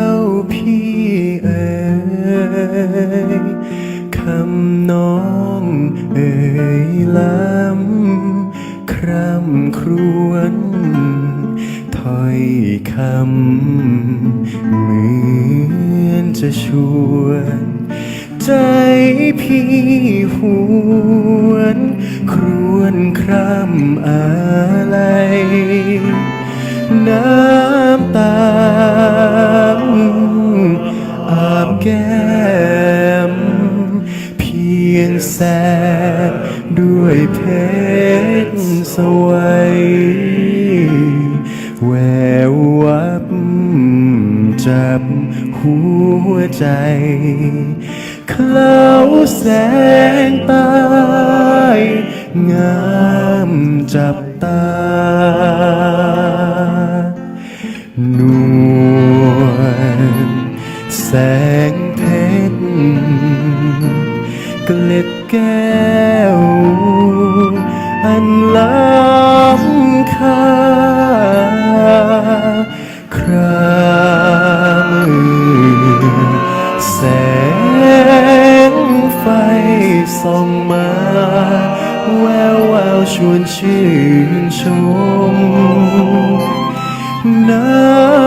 ล้วพี่เอ๋ยคำน้องเอ๋ยล้ำคร่ำครวญถ้อยคำเหมือนจะชวนใจพี่หวน ครวญคร่ำอะไร แสบด้วยเพชรสวยแวววับจับหัวใจ เคล้าแสงตายงามจับตา นวลแสง นล้ำค่าครามือแสงไฟส่องมาแวววาวชวนชื่นชม น้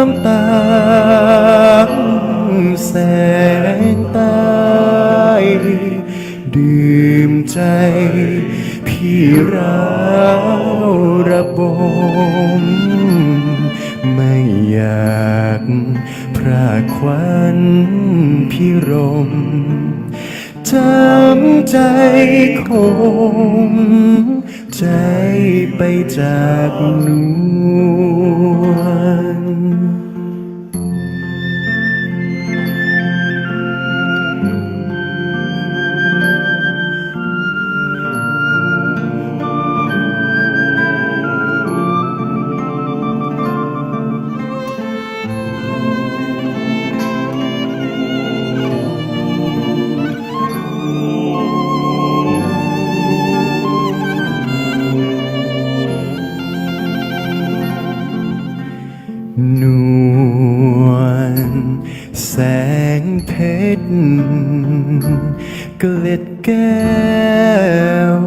ำตาแสงใต้ดื่มใจ พี่ราวระบม ไม่อยากพรากควันพี่รมจำใจคงใจไปจากนวล เพชรเกล็ดแก้ว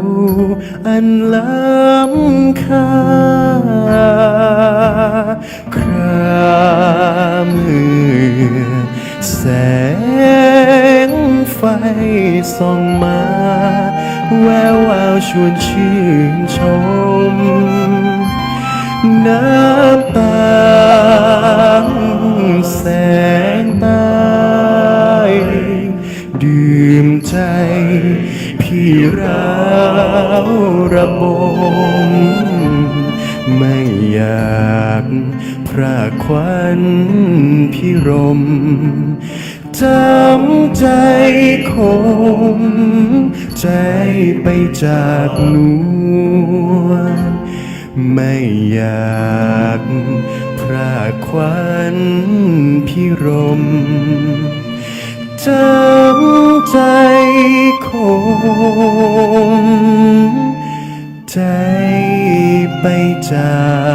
อันล้ำค่าครามือแสงไฟส่องมาแวววาวชวนชื่นชม น้ำตา พี่ร้าวระบม ไม่อยากพรากควันพี่รมจำใจคงใจไปจากนวลไม่อยากพรากควันพี่รม จำใจคงใจไปจาก